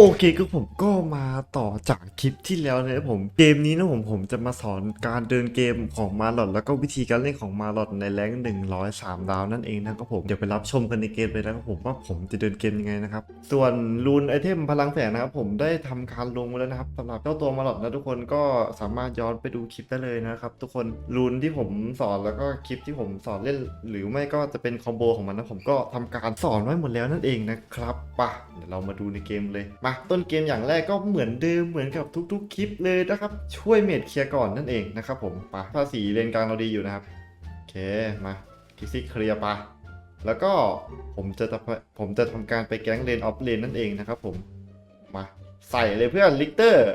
โอเคก็ผมก็ ต่อจากคลิปที่แล้วนะครับผมเกมนี้นะผมผมจะมาสอนการเดินเกมของมาลอดแล้วก็วิธีการเล่นของมาลอดในแรงหนึ่งร้อยสามดาวนั่นเองนะครับผมเดี๋ยวไปรับชมกันในเกมเลยนะครับผมว่าผมจะเดินเกมยังไงนะครับส่วนรูนไอเทมพลังแสงนะครับผมได้ทำการลงไว้แล้วนะครับสำหรับเจ้าตัวมาลอดนะทุกคนก็สามารถย้อนไปดูคลิปได้เลยนะครับทุกคนรูนที่ผมสอนแล้วก็คลิปที่ผมสอนเล่น หรือไม่ก็จะเป็นคอมโบของมันนะผมก็ทำการสอนไว้หมดแล้วนั่นเองนะครับปะเดี๋ยวเรามาดูในเกมเลยมาต้นเกมอย่างแรกก็เหมือนเดิมเหมือนกับทุกๆคลิปเลยนะครับ ช่วยเมดเคลียร์ก่อนนั่นเองนะครับผมปะภาษีเลนกลางเราดีอยู่นะครับ โอเคมาคิกซี่เคลียร์ปะแล้วก็ผมจะผมจะทำการไปแก๊งเลนออฟเลนนั่นเองนะครับผมมาใส่เลยเพื่อนลิกเตอร์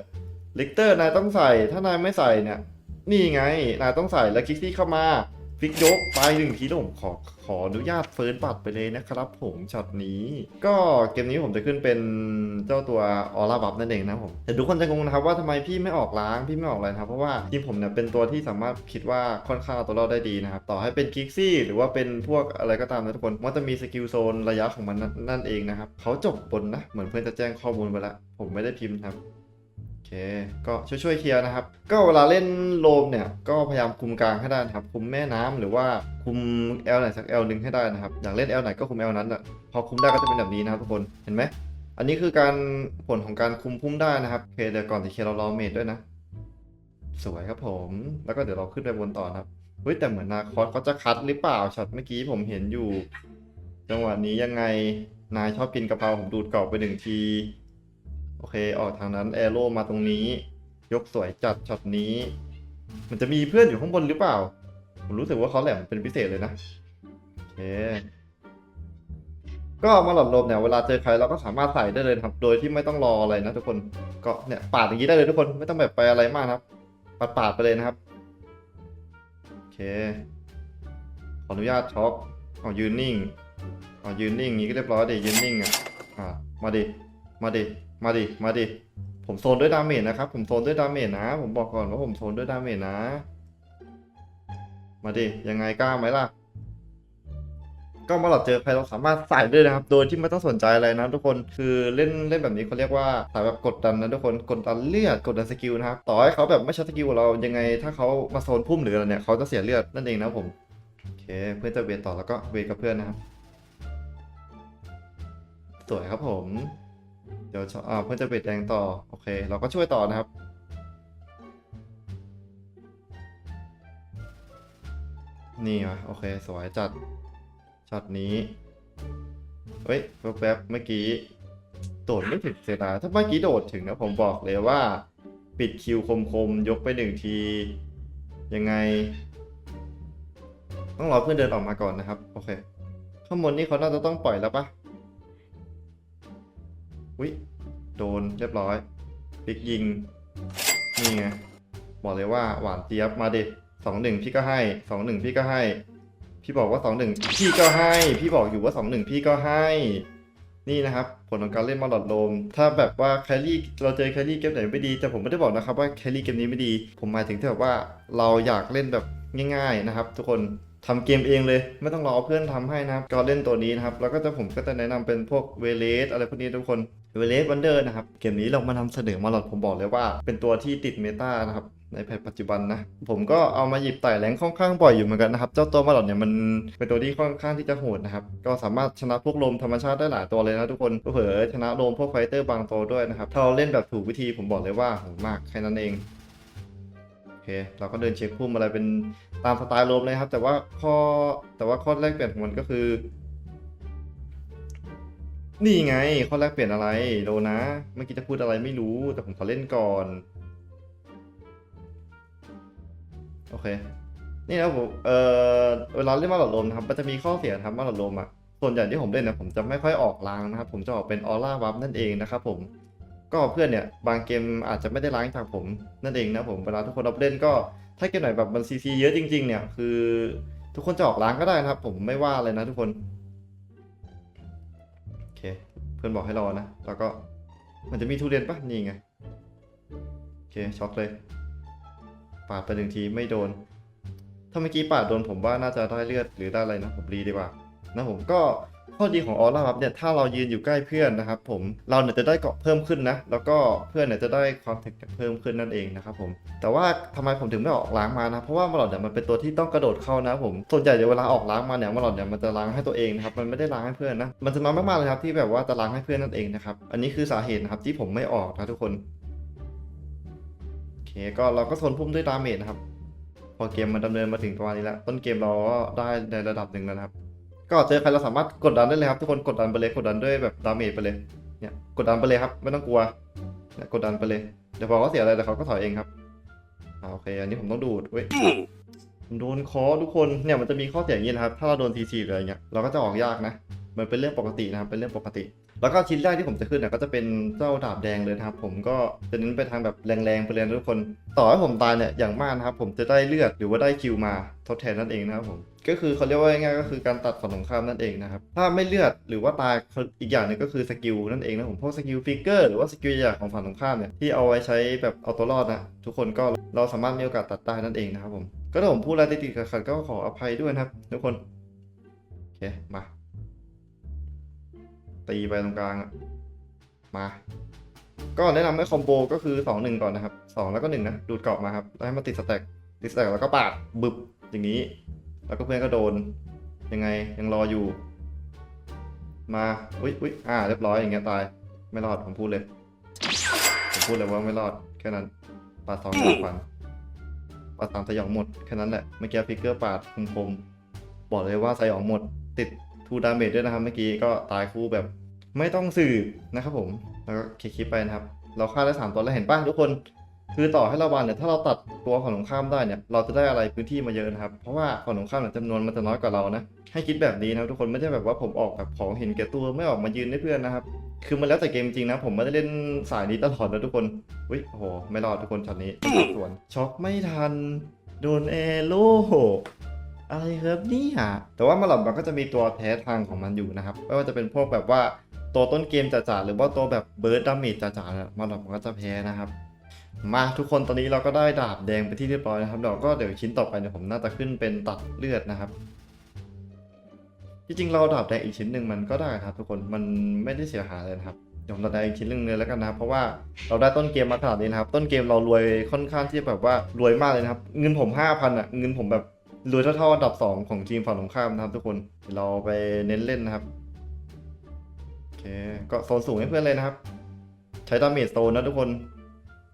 ลิกเตอร์นายต้องใส่ถ้านายไม่ใส่เนี่ยนี่ไงนายต้องใส่แล้วคิกซี่เข้ามา ฟิกยกไปหนึ่งทีแล้วผมขอขออนุญาตเฟิร์สบัตรไปเลยนะครับผมช็อตนี้ ก็เกมนี้ผมจะขึ้นเป็นเจ้าตัวออร่าบัฟนั่นเองนะผมแต่ทุกคนจะงงนะครับว่าทำไมพี่ไม่ออกล้างพี่ไม่ออกอะไรนะครับเพราะว่าทีมผมเนี่ยเป็นตัวที่สามารถคิดว่าค่อนข้างตัวรอดได้ดีนะครับต่อให้เป็นกิกซี่หรือว่าเป็นพวกอะไรก็ตามนะทุกคนมันจะมีสกิลโซนระยะของมันนั่นเองนะครับเขาจบบนนะเหมือนเพื่อนจะแจ้งข้อมูลไปแล้วผมไม่ได้พิมพ์ครับ ก็ช่วยๆเคลียร์นะครับ ก็เวลาเล่นโลมเนี่ย ก็พยายามคุมกลางให้ได้นะครับ คุมแม่น้ำหรือว่าคุม L ไหนสัก L หนึ่งให้ได้นะครับ อยากเล่น L ไหนก็คุม L นั้นอะพอคุมได้ก็จะเป็นแบบนี้นะครับทุกคนเห็นไหมอันนี้คือการผลของการคุมพุ่มได้นะครับโอเคเดี๋ยวก่อนจะเคลียร์เรารอเมดด้วยนะ สวยครับผม แล้วก็เดี๋ยวเราขึ้นไปบนต่อนะครับเฮ้ยแต่เหมือนนาคอสเขาจะคัดหรือเปล่าช็อตเมื่อกี้ผมเห็นอยู่ จังหวะนี้ยังไงนายชอบกินกะเพราผมดูดกรอบไปหนึ่งที โอเค ออกทางนั้นแอโร่มาตรงนี้ ยกสวยจัดช็อตนี้ มันจะมีเพื่อนอยู่ข้างบนหรือเปล่า ผมรู้สึกว่าเขาแหลมเป็นพิเศษเลยนะ โอเค ก็มาหลอดลมเนี่ยเวลาเจอใครเราก็สามารถใส่ได้เลยครับ โดยที่ไม่ต้องรออะไรนะทุกคน ก็เนี่ยปาดอย่างนี้ได้เลยทุกคน ไม่ต้องแบบไปอะไรมากครับ ปาดปาดๆไปเลยนะครับ โอเค ขออนุญาตช็อคเอายืนนิ่งเอายืนนิ่งอย่างนี้ก็เรียบร้อยดิยืนนิ่งอะ อ่า มาดิ มาดิ มาดิ มาดิ ผมโซนด้วยดาเมจนะครับ ผมโซนด้วยดาเมจนะ ผมบอกก่อนว่าผมโซนด้วยดาเมจนะ มาดิ ยังไงกล้าไหมล่ะ ก็มาหลอดเจอใครเราสามารถใส่ได้เลยนะครับ โดยที่ไม่ต้องสนใจอะไรนะทุกคน คือเล่นเล่นแบบนี้เขาเรียกว่าสายแบบกดดันนะทุกคน กดดันเลือด กดดันสกิลนะครับ ต่อให้เขาแบบไม่ใช้สกิลเรา ยังไง ถ้าเขามาโซนพุ่มหรืออะไรเนี่ย เขาจะเสียเลือดนั่นเองนะผม โอเค เพื่อนจะเวทต่อแล้วก็เวทกับเพื่อนนะครับ สวยครับผม เดี๋ยวชอ่าเพื่อนจะเบ็ดแดงต่อ โอเค เราก็ช่วยต่อนะครับ นี่มาโอเค สวยจัดช็อตนี้ เฮ้ย แป๊บๆเมื่อกี้ โดดไม่ถึงเสียดาถ้าเมื่อกี้โดดถึงนะผมบอกเลยว่า ปิดคิวคมๆ ยกไปหนึ่งที ยังไง ต้องรอเพื่อนเดินออกมาก่อนนะครับ โอเค ข้างบนนี่เขาน่าจะต้องปล่อยแล้วปะ วิโดนเรียบร้อยปิกยิง นี่ไง บอกเลยว่าหวานเจี๊ยบมาดิสองหนึ่งพี่ก็ให้สองหนึ่งพี่ก็ให้ พี่บอกว่าสองหนึ่งพี่ก็ให้ พี่บอกอยู่ว่าสองหนึ่งพี่ก็ให้ นี่นะครับ ผลของการเล่นมาหลอดลม ถ้าแบบว่าแครี่เราเจอแครี่เกมไหนไม่ดี แต่ผมไม่ได้บอกนะครับว่าแครี่เกมนี้ไม่ดี ผมหมายถึงที่แบบว่าเราอยากเล่นแบบง่าย ๆนะครับ ทุกคนทำเกมเองเลย ไม่ต้องรอเพื่อนทำให้นะครับก็เล่นตัวนี้นะครับ แล้วก็จะผมก็จะแนะนำเป็นพวกเวเลสอะไรพวกนี้ทุกคน เวเลสวันเดอร์นะครับ เกมนี้เรามานำเสนอมาหลอดผมบอกเลยว่า เป็นตัวที่ติดเมตานะครับในแพทปัจจุบันนะ ผมก็เอามาหยิบไต่แรงค่อนข้างบ่อยอยู่เหมือนกันนะครับ เจ้าตัวมาหลอดเนี่ยมันเป็นตัวที่ค่อนข้างที่จะโหดนะครับ ก็สามารถชนะพวกลมธรรมชาติได้หลายตัวเลยนะทุกคนเผลอชนะลมพวกไฟเตอร์บางตัวด้วยนะครับ ถ้าเราเล่นแบบถูกวิธีผมบอกเลยว่าโหดมากแค่นั้นเอง โอเค เราก็เดินเช็คพุ่มอะไรเป็นตามสไตล์ลมเลยครับ แต่ว่าข้อแต่ว่าข้อแรกเปลี่ยนของมันก็คือ นี่ไงข้อแรกเปลี่ยนอะไรโดนะ เมื่อกี้จะพูดอะไรไม่รู้แต่ผมขอเล่นก่อน โอเค นี่นะผมเออเวลาเล่นมาหลอดลมนะครับมันจะมีข้อเสียครับมาหลอดลมอะส่วนใหญ่ที่ผมเล่นนี่ยผมจะไม่ค่อยออกล้างนะครับ ผมจะออกเป็นออร่าวับนั่นเองนะครับผมก็เพื่อนเนี่ยบางเกมอาจจะไม่ได้ล้างจากผมนั่นเองนะผมเวลาทุกคนรับเล่นก็ถ้าเกมไหนแบบมันซีซีเยอะจริงๆเนี่ยคือ ทุกคนจะออกล้างก็ได้นะครับ ผมไม่ว่าเลยนะทุกคน พื่อนบอกให้รอนะ แล้วก็มันจะมีทุเรียนปะนี่ไง โอเคช็อกเลย ปาดไปหนึ่งทีไม่โดน ถ้าเมื่อกี้ปาดโดนผมว่าน่าจะได้เลือดหรือได้อะไรนะ ผมรีดีกว่านะผมก็ ข้อดีของออร่าบัฟเนี่ยถ้าเรายืนอยู่ใกล้เพื่อนนะครับผมเราเนี่ยจะได้เกาะเพิ่มขึ้นนะ แล้วก็เพื่อนเนี่ยจะได้ความถึกเพิ่มขึ้นนั่นเองนะครับผมแต่ว่าทำไมผมถึงไม่ออกล้างมานะเพราะว่ามาหลอดเนี่ยมันเป็นตัวที่ต้องกระโดดเข้านะผมส่วนใหญ่เวลาออกล้างมาเนี่ยมาหลอดเนี่ยมันจะล้างให้ตัวเองนะครับมันไม่ได้ล้างให้เพื่อนนะมันจะน้อยมากๆเลยครับที่แบบว่าจะล้างให้เพื่อนนั่นเองนะครับอันนี้คือสาเหตุนะครับที่ผมไม่ออกนะทุกคนโอเคก็เราก็โซนพุ่มด้วยดาเมจนะครับพอเกมมันดำเนินมาถึงประมาณนี้แล้วต้นเกมเราก็ได้ในระดับหนึ่งแล้วนะครับ ก็เจอใครเราสามารถกดดันได้เลยครับทุกคนกดดันไปเลยกดดันด้วยแบบดาเมจไปเลยเนี่ยกดดันไปเลยครับไม่ต้องกลัวเนี่ยกดดันไปเลยเดี๋ยวพอเขาเสียอะไรเดี๋ยวเขาก็ถอยเองครับอ่าโอเคอันนี้ผมต้องดูดเว้ยผมโดนคอทุกคนเนี่ยมันจะมีข้อเสียอย่างนี้นะครับถ้าเราโดนทีซีหรืออะไรเงี้ยเราก็จะออกยากนะมันเป็นเรื่องปกตินะครับเป็นเรื่องปกติ แล้วก็ชิ้นแรกที่ผมจะขึ้นเนี่ยก็จะเป็นเจ้าดาบแดงเลยนะครับ ผมก็จะเน้นไปทางแบบแรงๆไปเลยนะทุกคน ต่อให้ผมตายเนี่ยอย่างมากนะครับ ผมจะได้เลือดหรือว่าได้คิวมาทดแทนนั่นเองนะครับผมก็คือเขาเรียกว่าง่ายๆก็คือการตัดฝั่งตรงข้ามนั่นเองนะครับ ถ้าไม่เลือดหรือว่าตายอีกอย่างหนึ่งก็คือสกิลนั่นเองนะผมพวกสกิลฟิกเกอร์หรือว่าสกิลอย่างของฝั่งตรงข้ามเนี่ยที่เอาไว้ใช้แบบเอาตัวรอดนะทุกคนก็เราสามารถมีโอกาสตัดได้นั่นเองนะครับผมก็ถ้าผมพูดอะไรติดๆขัดๆก็ขออภัยด้วยนะครับ ทุกคนโอเคมา ตีไปตรงกลางอะมา ก็แนะนำให้คอมโบก็คือ2 1ก่อนนะครับ2แล้วก็1นะดูดเกาะมาครับแล้วให้มาติดสแต็กติดสแต็กแล้วก็ปาดบึบอย่างนี้ แล้วก็เพื่อนก็โดนยังไงยังรออยู่ มาอุ้ยอุ้ยอ่าเรียบร้อยอย่างเงี้ยตายไม่รอดผมพูดเลยผมพูดเลยว่าไม่รอดแค่นั้นปาดสองดาบฟันปาดสามสยองหมดแค่นั้นแหละเมื่อกี้ฟิกเกอร์ปาดคมคมๆบอกเลยว่าสยองหมดติด ทูดาเมจด้วยนะครับ เมื่อกี้ก็ตายคู่แบบไม่ต้องสืบนะครับผม แล้วก็คลิกๆไปนะครับ เราฆ่าได้สามตัวแล้วเห็นป่ะทุกคน คือต่อให้เราบานเนี่ยถ้าเราตัดตัวฝั่งตรงข้ามได้เนี่ย เราจะได้อะไรพื้นที่มาเยอะนะครับ เพราะว่าฝั่งตรงข้ามเนี่ยจำนวนมันจะน้อยกว่าเรานะ ให้คิดแบบนี้นะครับทุกคนไม่ใช่แบบว่าผมออกแบบของเห็นแก่ตัวไม่ออกมายืนให้เพื่อนนะครับคือมันแล้วแต่เกมจริงนะ ผมไม่ได้เล่นสายนี้ตลอดนะทุกคนอุ้ยโอ้โหไม่รอดทุกคนช็อตนี้สวนช็อกไม่ทัน โดนแอโร่ อะไรครับเนี่ยแต่ว่ามาหลอดมันก็จะมีตัวแพ้ทางของมันอยู่นะครับ ไม่ว่าจะเป็นพวกแบบว่าตัวต้นเกมจ๋าๆหรือว่าตัวแบบเบิร์ดดาเมจจ๋าๆมาหลอดมันก็จะแพ้นะครับ มาทุกคนตอนนี้เราก็ได้ดาบแดงไปที่เรียบร้อยนะครับเดี๋ยวก็เดี๋ยวชิ้นต่อไปเนี่ยผมน่าจะขึ้นเป็นตัดเลือดนะครับที่จริงเราดาบแดงอีกชิ้นหนึ่งมันก็ได้นะครับทุกคนมันไม่ได้เสียหายเลยนะครับเดี๋ยวผมตัดแดงอีกชิ้นหนึ่งเลยแล้วกันนะครับเพราะว่าเราได้ต้นเกมมาขนาดนี้นะครับ ต้นเกมเรารวยค่อนข้างที่แบบว่ารวยมากเลยนะครับ เงินผมห้าพันอะเงินผมแบบ หรวยเท่าๆอันดับสองของทีมฝั่งตรงข้ามนะครับทุกคนเราไปเน้นเล่นนะครับโอเคก็โซนสูงให้เพื่อนเลยนะครับ ใช้ดาเมจโซนนะทุกคน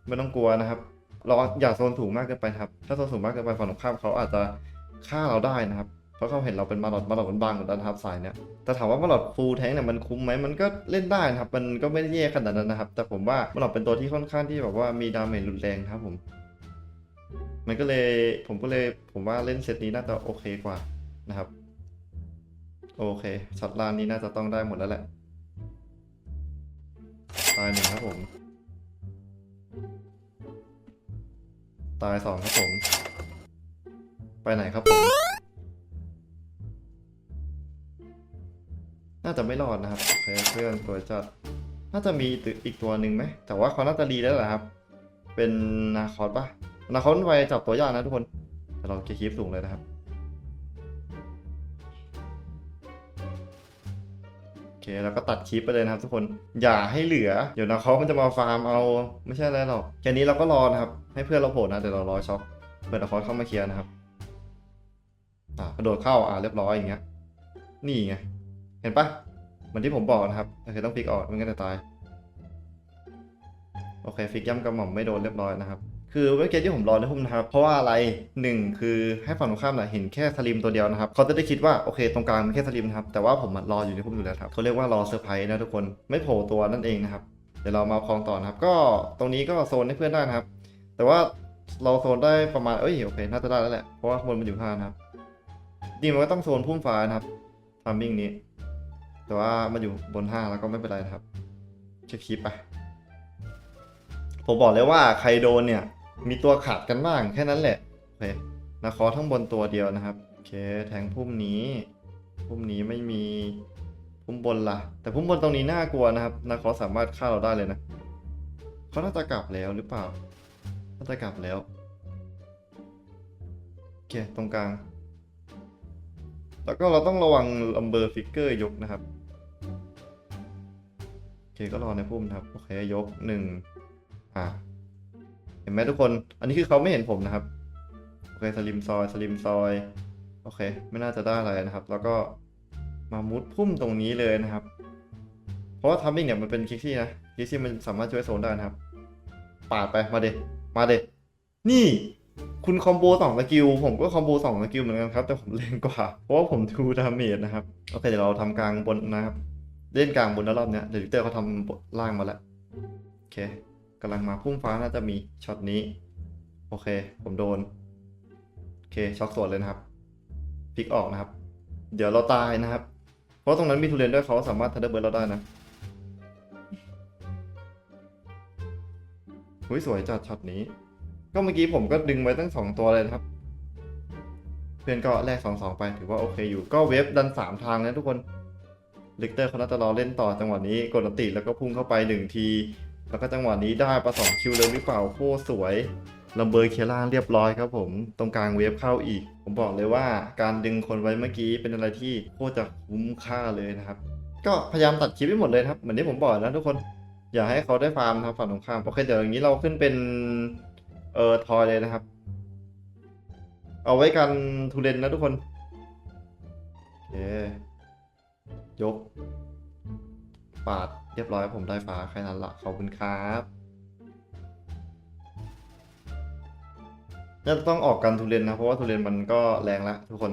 ไม่ต้องกลัวนะครับ เราอย่าโซนสูงมากเกินไปครับ ถ้าโซนสูงมากเกินไปฝั่งตรงข้ามเขาอาจจะฆ่าเราได้นะครับ เพราะเขาเห็นเราเป็นมาหลอดมาหลอดมันบางกว่านั้นนะครับสายเนี้ยแต่ถามว่ามาหลอดฟูลแทงเนี่ยมันคุ้มไหมมันก็เล่นได้นะครับ มันก็ไม่ได้แย่ขนาดนั้นนะครับ แต่ผมว่ามาหลอดเป็นตัวที่ค่อนข้างที่แบบว่ามีดาเมจรุนแรงครับผม มันก็เลยผมก็เลยผมว่าเล่นเซตนี้น่าจะโอเคกว่านะครับ โอเคช็อตล่างนี้น่าจะต้องได้หมดแล้วแหละตายหนึ่งครับผม ตายสองครับผม ไปไหนครับผม น่าจะไม่รอดนะครับโอเคเพื่อนตัวจัด น่าจะมีอีกตัวหนึ่งไหม แต่ว่าเขาน่าจะรีแล้วแหละครับ เป็นนาคอสปะ นาคอสไวจับตัวยากนะทุกคนแต่เราเคลียร์คลิปสูงเลยนะครับโอเคแล้วก็ตัดคลิปไปเลยนะครับทุกคนอย่าให้เหลือ เดี๋ยวนาคอสมันจะมาฟาร์มเอาไม่ใช่อะไรหรอกแค่นี้เราก็รอนะครับ ให้เพื่อนเราโผล่นะเดี๋ยวเรารอช็อคเปิดนาคอสเข้ามาเคลียร์นะครับอ่ากระโดดเข้าอ่าเรียบร้อยอย่างเงี้ยนี่ไงเห็นปะเหมือนที่ผมบอกนะครับก็คือต้องฟิกออกไม่งั้นจะตาย โอเค ฟิกย่ำกระหม่อมไม่โดนเรียบร้อยนะครับ คือเมื่อกี้ที่ผมรอในพุ่มนะครับ เพราะว่าอะไรหนึ่งคือให้ฝั่งตรงข้ามน่ะเห็นแค่สลิมตัวเดียวนะครับเขาจะได้คิดว่าโอเคตรงกลางมันแค่สลิมนะครับแต่ว่าผมอะรออยู่ในพุ่มอยู่แล้วครับเขาเรียกว่ารอเซอร์ไพรส์นะทุกคนไม่โผล่ตัวนั่นเองนะครับเดี๋ยวเรามาคลองต่อนะครับ ก็ตรงนี้ก็โซนให้เพื่อนได้นะครับ แต่ว่าเราโซนได้ประมาณเอ้ยโอเคน่าจะได้แล้วแหละเพราะว่าข้างบนมันอยู่ข้างนะครับจริงมันก็ต้องโซนพุ่มฟ้านะครับทามมิ่งนี้ แต่ว่ามันอยู่บนห้างแล้วก็ไม่เป็นไรนะครับเช็คคลิปไปผมบอกเลยว่าใครโดนเนี่ย มีตัวขาดกันบ้างแค่นั้นแหละ โอเคนาคอทั้งบนตัวเดียวนะครับ โอเค แทงพุ่มนี้ พุ่มนี้ไม่มีพุ่มบนละ่ะ แต่พุ่มบนตรงนี้น่ากลัวนะครับ นาคอสามารถฆ่าเราได้เลยนะเขาน่าจะกลับแล้วหรือเปล่า น่าจะกลับแล้ว โอเค ตรงกลาง แล้วก็เราต้องระวังลัมเบอร์ฟิกเกอร์ยกนะครับ โอเค ก็รอในพุ่มนะครับ โอเค ยกหนึ่งอ่า ห็นไหมทุกคน อันนี้คือเขาไม่เห็นผมนะครับ โอเคสลิมซอยสลิมซอย โอเค ไม่น่าจะได้อะไรนะครับ แล้วก็มามุดพุ่มตรงนี้เลยนะครับ เพราะว่าทัมมิ่งเนี่ยมันเป็นคิกซี่นะคิกซี่มันสามารถช่วยโซนได้นะครับ ปาดไป มาเดมาเดนี่ คุณคอมโบสองสกิล ผมก็คอมโบสองสกิลเหมือนกันครับ แต่ผมเล่นกว่า เพราะว่าผมทูดาเมจนะครับ โอเค เดี๋ยวเราทำกลางบนนะครับ เล่นกลางบนแล้วรอบเนี้ยเดี๋ยวลิเตอร์เขาทำล่างมาแล้ว โอเค กำลังมาพุ่มฟ้าน่าจะมีช็อตนี้ โอเค ผมโดน โอเคช็อกสวนเลยนะครับพลิกออกนะครับ เดี๋ยวเราตายนะครับ เพราะตรงนั้นมีทุเรียนด้วยเขาสามารถทันเดอร์เบิร์ดเราได้นะหุยสวยจัดช็อตนี้ ก็เมื่อกี้ผมก็ดึงไว้ตั้งสองตัวเลยนะครับ เพื่อนก็แลกสองสองไปถือว่าโอเคอยู่ก็เวฟดันสามทางนะทุกคนลิกเตอร์เขาน่าจะรอเล่นต่อจังหวะนี้กดอันติแล้วก็พุ่งเข้าไปหนึ่งที แล้วก็จังหวะนี้ได้ประสองคิวเลยหรือเปล่าโคตรสวยลัมเบอร์เคล่างเรียบร้อยครับผมตรงกลางเวฟเข้าอีก ผมบอกเลยว่าการดึงคนไว้เมื่อกี้เป็นอะไรที่โคตรจะคุ้มค่าเลยนะครับ ก็พยายามตัดคลิปให้หมดเลยครับเหมือนที่ผมบอกนะทุกคนอย่าให้เขาได้ฟาร์มนะครับฝั่งตรงข้ามโอเคเดี๋ยวอย่างนี้เราขึ้นเป็นเอ่อทอยเลยนะครับ เอาไว้กันทุเรนนะทุกคนโอเคยกปาด รียบร้อยผมได้ฟ้าแค่นั้นละขอบคุณครับน่าจะต้องออกกันทุเรียนนะ เพราะว่าทุเรียนมันก็แรงแล้วทุกคน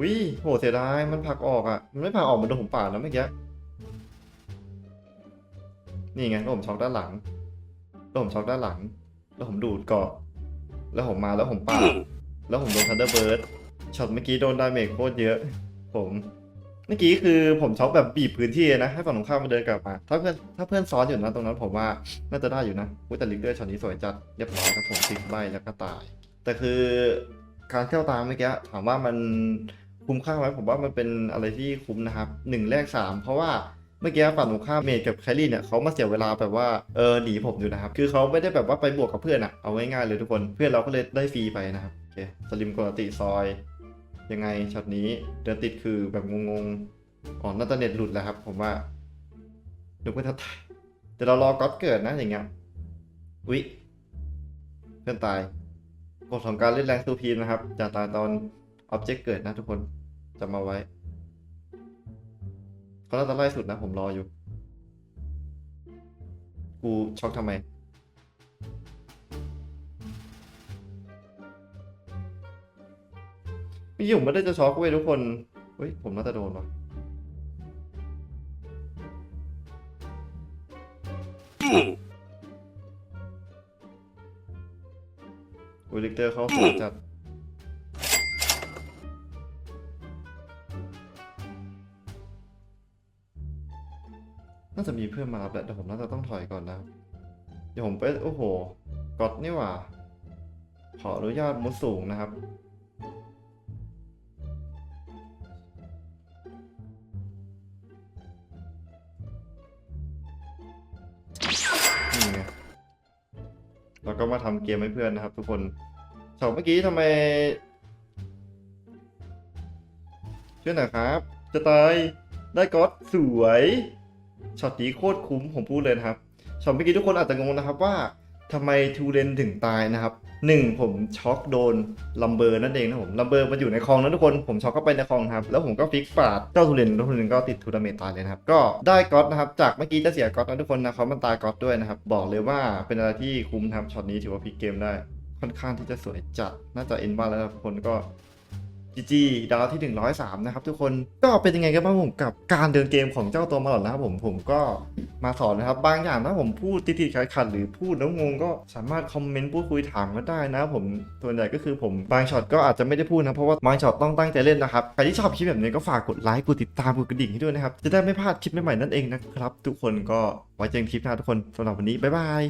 วิโหเสียดายมันผลักออกอะ มันไม่ผลักออกมันโดนผมป่าดแล้วเมื่อกี้นี่ไงแล้วผมช็อกด้านหลังแล้วผมช็อกด้านหลัง แล้วผมดูดเกาะแล้วผมมาแล้วผมป่าด แล้วผมโดนทันเดอร์เบิร์ดช็อตเมื่อกี้โดนดาเมจโคตรเยอะ ผมเมื่อกี้คือผมช็อกแบบบีบพื้นที่นะ ให้ฝั่งตรงข้ามมาเดินกลับมา ถ้าเพื่อนถ้าเพื่อนซ้อนอยู่นะตรงนั้นผมว่าน่าจะได้อยู่นะอุ๊ยแต่ลิกเกอร์ช็อตนี้สวยจัดเรียบร้อยครับผมติดใบแล้วก็ตาย แต่คือการเข้าตามเมื่อกี้ถามว่ามันคุ้มค่าไหมผมว่ามันเป็นอะไรที่คุ้มนะครับหนึ่งแลกสามเพราะว่าเมื่อกี้ฝั่งตรงข้ามเมดกับแคลรี่เนี่ยเขามาเสียเวลาแบบว่าเออหนีผมอยู่นะครับคือเขาไม่ได้แบบว่าไปบวกกับเพื่อนอะเอาง่ายๆเลยทุกคนเพื่อนเราก็เลยได้ฟรีไปนะครับ เคสลิมกดติซอย ยังไงช็อตนี้เดินติดคือแบบงงๆอ๋อน่าจะเน็ตหลุดแล้วครับ ผมว่านึกว่าจะตายแต่เรารอก๊อตเกิดนะอย่างเงี้ยอุ๊ยเพื่อนตายกฎของการเล่นแรงซูพีมนะครับจะตายตอนอ็อบเจกต์เกิดนะทุกคนจำมาไว้เขาน่าจะไล่สุดนะผมรออยู่ กูช็อกทำไม มื่อกี้ผมไม่ได้จะช็อกเว้ยทุกคนเฮ้ยผมน่าจะโดนว่ะอุลิกเตอร์เขาสวยจัดน่าจะมีเพื่อนมารับแหละแต่ผมน่าจะต้องถอยก่อนนะ เดี๋ยวผมไป โอ้โห กดนี่หว่า ขออนุญาตมุดสูงนะครับ ทำเกมให้เพื่อนนะครับ ทุกคนสองเมื่อกี้ทำไมช่วยหน่อยครับ จะตายได้ก๊อตสวยช็อตนี้โคตรคุ้มผมพูดเลยนะครับช็อตเมื่อกี้ทุกคนอาจจะงงนะครับว่า ทำไมทูเรนถึงตายนะครับหนึ่งผมช็อกโดนลัมเบอร์นั่นเองนะผมลัมเบอร์มันอยู่ในคลองนะทุกคนผมช็อกเข้าไปในคลองครับแล้วผมก็ฟิกปาดเจ้าทูเรนแล้วทูเรนก็ติดทูดาเมจตายเลยนะครับก็ได้ก๊อตนะครับจากเมื่อกี้จะเสียก๊อตนะทุกคนนะเขามันตายก๊อตด้วยนะครับบอกเลยว่าเป็นอะไรที่คุ้มนะครับช็อตนี้ถือว่าพลิกเกมได้ค่อนข้างที่จะสวยจัดน่าจะเอ็นบ้านแล้วนะทุกคนก็ จีจีดาวที่ 103 นะครับทุกคนก็เป็นยังไงกันบ้างผมกับการเดินเกมของเจ้าตัวมาหลอดนะครับผมผมก็มาสอนนะครับบางอย่างถ้าผมพูดติดๆขัดๆหรือพูดแล้วงงก็สามารถคอมเมนต์พูดคุยถามก็ได้นะผมส่วนใหญ่ก็คือผมบางช็อตก็อาจจะไม่ได้พูดนะเพราะว่าบางช็อตต้องตั้งใจเล่นนะครับใครที่ชอบคลิปแบบนี้ก็ฝากกดไลค์กดติดตามกดกระดิ่งให้ด้วยนะครับจะได้ไม่พลาดคลิปใหม่ๆนั่นเองนะครับ ทุกคนก็ไว้เจอกันคลิปหน้าทุกคนสำหรับวันนี้บ๊ายบาย